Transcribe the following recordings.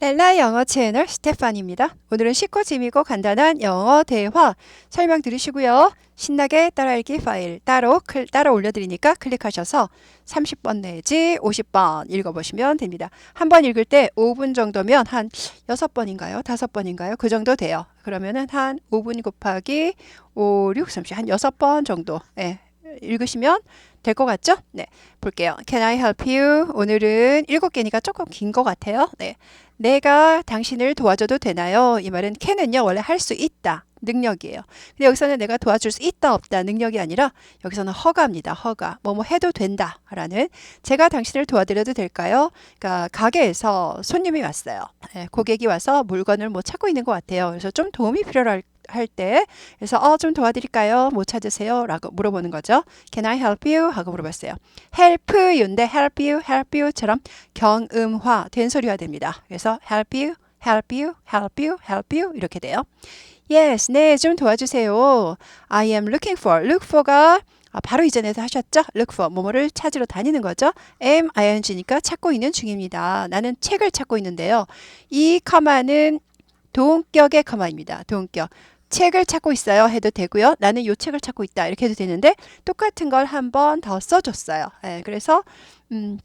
렐라 영어 채널 스테판입니다. 오늘은 쉽고 재미고 간단한 영어 대화 설명 들으시고요. 신나게 따라읽기 파일 따로 클, 따라 올려드리니까 클릭하셔서 30번 내지 50번 읽어보시면 됩니다. 한 번 읽을 때 5분 정도면 한 6번인가요? 5번인가요? 그 정도 돼요. 그러면은 한 5분 곱하기 5, 6, 30, 한 6번 정도 예, 읽으시면 될 것 같죠? 네, 볼게요. Can I help you? 오늘은 7개니까 조금 긴 것 같아요. 네, 내가 당신을 도와줘도 되나요? 이 말은 can은요 원래 할 수 있다 능력이에요. 근데 여기서는 내가 도와줄 수 있다 없다 능력이 아니라 여기서는 허가입니다. 허가 뭐뭐 해도 된다라는 제가 당신을 도와드려도 될까요? 그러니까 가게에서 손님이 왔어요. 예, 고객이 와서 물건을 뭐 찾고 있는 것 같아요. 그래서 좀 도움이 필요할 할 때 그래서 어 좀 도와드릴까요? 뭐 찾으세요? 라고 물어보는 거죠. Can I help you? 하고 물어봤어요. help you인데 help you, help you처럼 경음화 된 소리가 됩니다. 그래서 help you, help you, help you, help you 이렇게 돼요. Yes, 네, 좀 도와주세요. I am looking for, look for가 아, 바로 이전에서 하셨죠? look for, 뭐뭐를 찾으러 다니는 거죠. am, ing니까 찾고 있는 중입니다. 나는 책을 찾고 있는데요. 이 커마는 동격의 커마입니다. 동격. 책을 찾고 있어요 해도 되고요. 나는 요 책을 찾고 있다 이렇게 해도 되는데 똑같은 걸 한 번 더 써줬어요. 예, 그래서 음,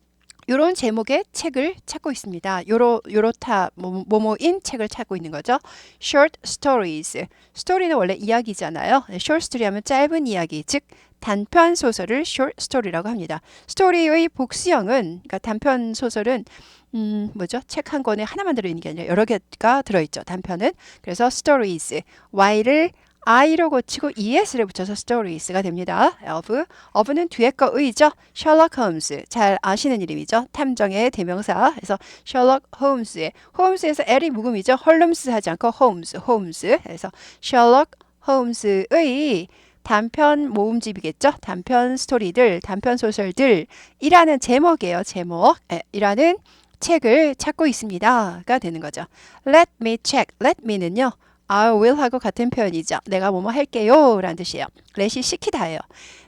요런 제목의 책을 찾고 있습니다. 요로 요로타 뭐, 뭐뭐인 책을 찾고 있는 거죠. Short stories. 스토리는 원래 이야기잖아요. 네, short story 하면 짧은 이야기, 즉 단편 소설을 short story라고 합니다. 스토리의 복수형은 그러니까 단편 소설은 음, 뭐죠? 책 한 권에 하나만 들어 있는 게 아니라 여러 개가 들어 있죠. 단편은. 그래서 stories. y를 i로 고치고 es를 붙여서 stories가 됩니다. of. of는 뒤에 거 의죠. Sherlock Holmes. 잘 아시는 이름이죠. 탐정의 대명사. 그래서 Sherlock Holmes의 Holmes에서 L이 묵음이죠. 헐럼스 하지 않고 Holmes, Holmes. 그래서 Sherlock Holmes의 단편 모음집이겠죠. 단편 스토리들, 단편 소설들이라는 제목이에요. 제목. 에, 이라는 책을 찾고 있습니다.가 되는 거죠. Let me check. Let me는요. I will 하고 같은 표현이죠. 내가 뭐뭐 할게요. 라는 뜻이에요. let이 시키다예요.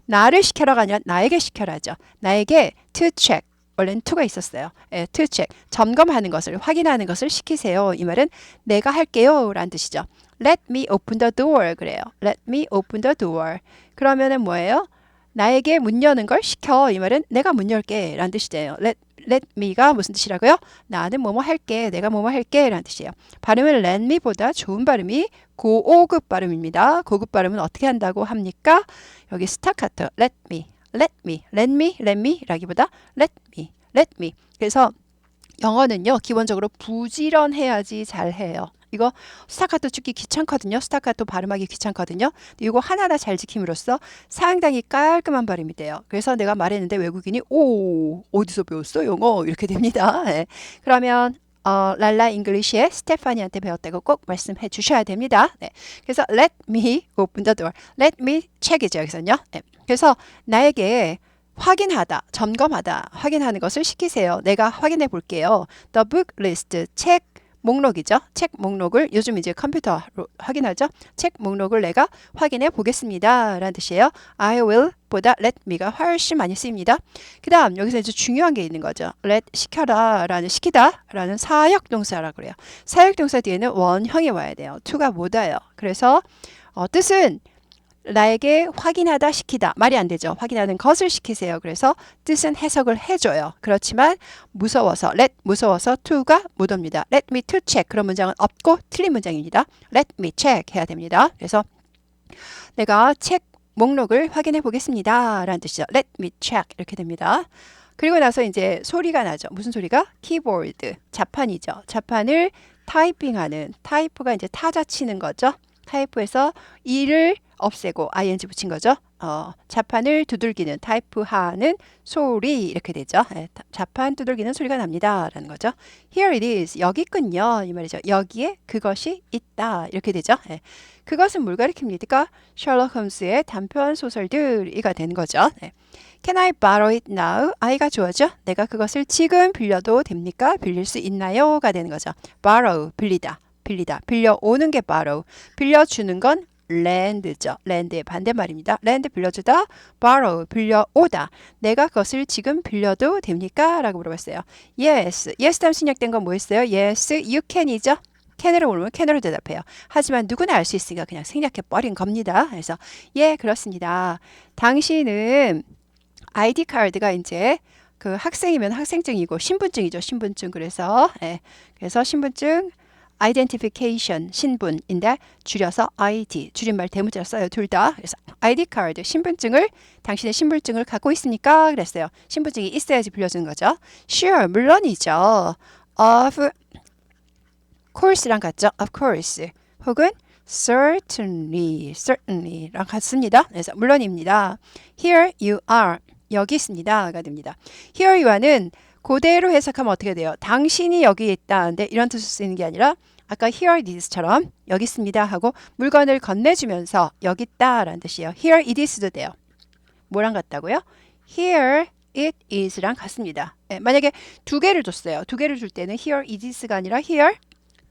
나를 시켜라가 아니라 나에게 시켜라죠. 나에게 to check. 원래는 to가 있었어요. 예, to check. 점검하는 것을, 확인하는 것을 시키세요. 이 말은 내가 할게요. 라는 뜻이죠. Let me open the door. 그래요. Let me open the door. 그러면은 뭐예요? 나에게 문 여는 걸 시켜. 이 말은 내가 문 열게. 라는 뜻이에요. Let let me가 무슨 뜻이라고요? 나는 뭐뭐 할게. 내가 뭐뭐 할게. 라는 뜻이에요. 발음은 let me보다 좋은 발음이 고급 발음입니다. 고급 발음은 어떻게 한다고 합니까? 여기 스타카토 let me, let me, let me, let me 라기보다 let me, let me. 그래서 영어는요, 기본적으로 부지런해야지 잘해요. 이거 스타카토 찍기 귀찮거든요. 스타카토 발음하기 귀찮거든요. 이거 하나하나 잘 지킴으로써 상당히 깔끔한 발음이 돼요. 그래서 내가 말했는데 외국인이 오 어디서 배웠어 영어 이렇게 됩니다. 네. 그러면 어, 랄라 잉글리시의 스테파니한테 배웠다고 꼭 말씀해 주셔야 됩니다. 네. 그래서 let me open the door. let me check이죠 여기서는요. 네. 그래서 나에게 확인하다, 점검하다, 확인하는 것을 시키세요. 내가 확인해 볼게요. The book list, 책 목록이죠. 책 목록을 요즘 이제 컴퓨터로 확인하죠. 책 목록을 내가 확인해 보겠습니다. 라는 뜻이에요. I will 보다 let me가 훨씬 많이 쓰입니다. 그 다음 여기서 이제 중요한 게 있는 거죠. let 시켜라 라는 시키다 라는 사역 동사라고 그래요. 사역 동사 뒤에는 원형이 와야 돼요. to가 못 와요. 그래서 어, 뜻은 나에게 확인하다 시키다 말이 안 되죠. 확인하는 것을 시키세요. 그래서 뜻은 해석을 해줘요. 그렇지만 무서워서 let 무서워서 to가 못 옵니다. let me to check 그런 문장은 없고 틀린 문장입니다. let me check 해야 됩니다. 그래서 내가 책 목록을 확인해 보겠습니다. 라는 뜻이죠. let me check 이렇게 됩니다. 그리고 나서 이제 소리가 나죠. 무슨 소리가? 키보드, 자판이죠. 자판을 타이핑하는 타이프가 이제 타자 치는 거죠. 타이프에서 이를 없애고 ing 붙인 거죠. 어, 자판을 두들기는 타이프하는 소리 이렇게 되죠. 네, 자판 두들기는 소리가 납니다. 라는 거죠. Here it is. 여기 있군요. 이 말이죠. 여기에 그것이 있다. 이렇게 되죠. 네, 그것은 뭘 가리킵니까? 셜록 홈스의 단편 소설들이가 되는 거죠. 네. Can I borrow it now? 아이가 주어죠. 내가 그것을 지금 빌려도 됩니까? 빌릴 수 있나요? 가 되는 거죠. borrow, 빌리다. 빌리다. 빌려오는 게 borrow. 빌려주는 건 lend죠. lend의 반대말입니다. lend 빌려주다, borrow 빌려오다. 내가 그것을 지금 빌려도 됩니까? 라고 물어봤어요. yes. yes 다음 신약된 건 뭐였어요? yes, you can이죠. can으로 물으면 can으로 대답해요. 하지만 누구나 알 수 있으니까 그냥 생략해 버린 겁니다. 그래서 예, 그렇습니다. 당신은 아이디 카드가 이제 그 학생이면 학생증이고 신분증이죠. 신분증. 그래서 예. 그래서 신분증 identification 신분인데 줄여서 ID 줄임말 대문자로 써요. 둘 다. 그래서 ID 카드 신분증을 당신의 신분증을 갖고 있습니까? 그랬어요. 신분증이 있어야지 빌려주는 거죠. Sure 물론이죠. Of course랑 같죠. Of course. 혹은 certainly, certainly랑 같습니다. 그래서 물론입니다. Here you are. 여기 있습니다가 됩니다. Here you are는 그대로 해석하면 어떻게 돼요? 당신이 여기 있다는데 이런 뜻을 쓰는 게 아니라 아까 here it is처럼 여기 있습니다 하고 물건을 건네주면서 여기 있다라는 뜻이에요. Here it is도 돼요. 뭐랑 같다고요? Here it is랑 같습니다. 네, 만약에 두 개를 줬어요. 두 개를 줄 때는 here it is가 아니라 here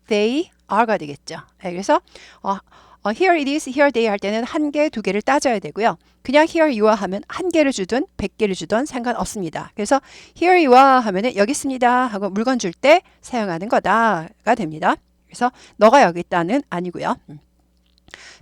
they are가 되겠죠. 네, 그래서 어, 어, here it is, here they 할 때는 한 개, 두 개를 따져야 되고요. 그냥 here you are 하면 한 개를 주든 백 개를 주든 상관없습니다. 그래서 here you are 하면은 여기 있습니다 하고 물건 줄 때 사용하는 거다가 됩니다. 그래서 너가 여기 있다는 아니고요. 음.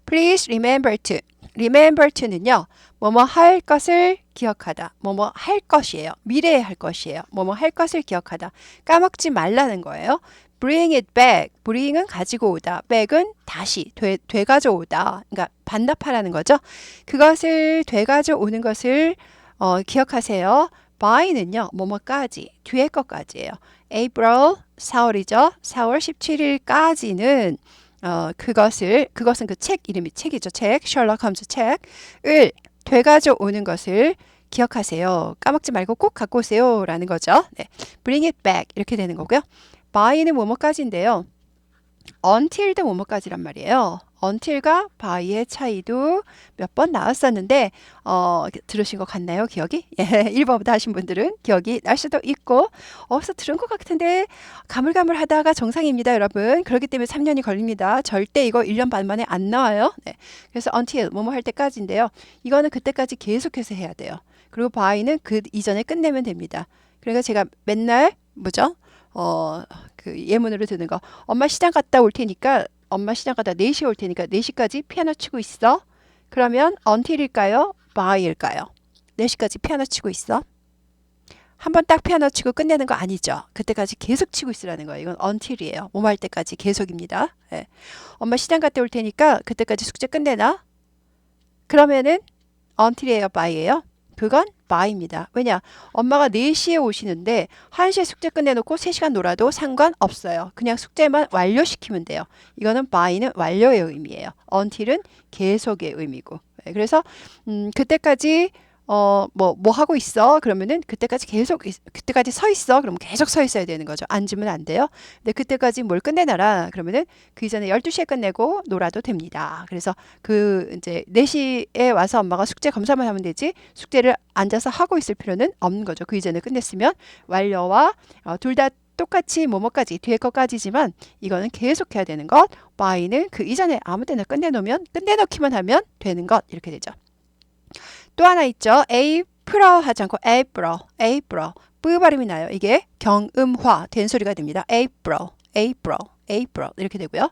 Please remember to. remember to는요. 뭐뭐 할 것을 기억하다. 뭐뭐 할 것이에요. 미래에 할 것이에요. 뭐뭐 할 것을 기억하다. 까먹지 말라는 거예요. Bring it back. bring은 가지고 오다. back은 다시 되, 되가져 오다. 그러니까 반납하라는 거죠. 그것을 되가져 오는 것을 어, 기억하세요. by는요. 뭐뭐까지. 뒤에 것까지예요. April 4월이죠. 4월 17일까지는 어, 그것을 그것은 그 책 이름이 책이죠. 책 셜록 홈즈 책을 되가져 오는 것을 기억하세요. 까먹지 말고 꼭 갖고 오세요라는 거죠. 네. bring it back 이렇게 되는 거고요. By는 뭐뭐까지인데요. until도 뭐뭐까지란 말이에요. until과 by의 차이도 몇 번 나왔었는데 어, 들으신 것 같나요? 기억이? 예, 1번부터 하신 분들은 기억이 날 수도 있고 어디서 들은 것 같은데 가물가물하다가 정상입니다, 여러분. 그렇기 때문에 3년이 걸립니다. 절대 이거 1년 반 만에 안 나와요. 네. 그래서 until 뭐뭐 할 때까지인데요. 이거는 그때까지 계속해서 해야 돼요. 그리고 by는 그 이전에 끝내면 됩니다. 그러니까 제가 맨날 뭐죠? 어, 그 예문으로 드는 거. 엄마 시장 갔다 올 테니까 엄마 시장 갔다 4시에 올 테니까 4시까지 피아노 치고 있어. 그러면 until일까요? by일까요? 4시까지 피아노 치고 있어. 한번 딱 피아노 치고 끝내는 거 아니죠. 그때까지 계속 치고 있으라는 거예요. 이건 until이에요. 몸할 때까지 계속입니다. 네. 엄마 시장 갔다 올 테니까 그때까지 숙제 끝내나? 그러면은 until이에요, by예요? 그건 by입니다. 왜냐? 엄마가 4시에 오시는데 1시에 숙제 끝내놓고 3시간 놀아도 상관없어요. 그냥 숙제만 완료시키면 돼요. 이거는 by는 완료의 의미예요. until은 계속의 의미고. 네, 그래서 음, 그때까지 어, 뭐, 뭐 하고 있어? 그러면은 그때까지 계속, 그때까지 서 있어? 그러면 계속 서 있어야 되는 거죠. 앉으면 안 돼요. 근데 그때까지 뭘 끝내놔라? 그러면은 그 이전에 12시에 끝내고 놀아도 됩니다. 그래서 그 이제 4시에 와서 엄마가 숙제 검사만 하면 되지 숙제를 앉아서 하고 있을 필요는 없는 거죠. 그 이전에 끝냈으면 완료와 어, 둘다 똑같이 뭐뭐까지 뒤에 것까지지만 이거는 계속 해야 되는 것. by는 그 이전에 아무 때나 끝내놓으면 끝내놓기만 하면 되는 것 이렇게 되죠. 또 하나 있죠. April 하지 않고 April, April. 뿌 발음이 나요. 이게 경음화 된 소리가 됩니다. April, April, April 이렇게 되고요.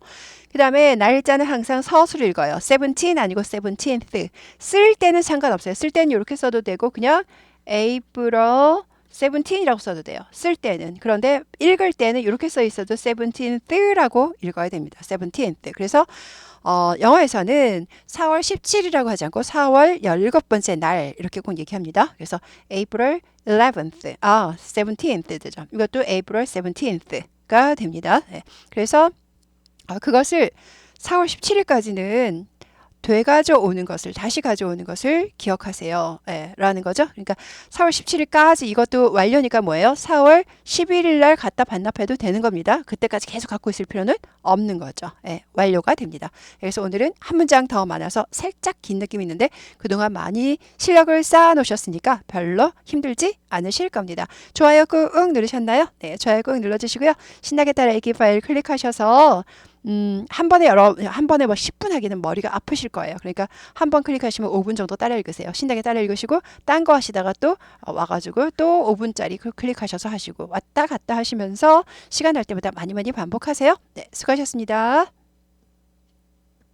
그 다음에 날짜는 항상 서술을 읽어요. 17 아니고 17th. 쓸 때는 상관없어요. 쓸 때는 이렇게 써도 되고 그냥 April 17이라고 써도 돼요. 쓸 때는. 그런데 읽을 때는 이렇게 써 있어도 17th라고 읽어야 됩니다. 17th. 그래서 어, 영어에서는 4월 17일이라고 하지 않고 4월 17번째 날 이렇게 꼭 얘기합니다. 그래서 April 11th, 아, 17th 되죠. 이것도 April 17th가 됩니다. 네. 그래서 어, 그것을 4월 17일까지는 되가져오는 것을 다시 가져오는 것을 기억하세요. 예, 라는 거죠. 그러니까 4월 17일까지 이것도 완료니까 뭐예요? 4월 11일 날 갖다 반납해도 되는 겁니다. 그때까지 계속 갖고 있을 필요는 없는 거죠. 예, 완료가 됩니다. 그래서 오늘은 한 문장 더 많아서 살짝 긴 느낌이 있는데 그동안 많이 실력을 쌓아 놓으셨으니까 별로 힘들지 않으실 겁니다. 좋아요 꾹 누르셨나요? 네, 좋아요 꾹 눌러 주시고요. 신나게 따라 읽기 파일 클릭하셔서 음, 한 번에 여러 한 번에 뭐 10분 하기는 머리가 아프실 거예요. 그러니까 한 번 클릭하시면 5분 정도 따라 읽으세요. 신나게 따라 읽으시고 딴 거 하시다가 또 어, 와가지고 또 5분짜리 그 클릭하셔서 하시고 왔다 갔다 하시면서 시간 날 때마다 많이 많이 반복하세요. 네, 수고하셨습니다.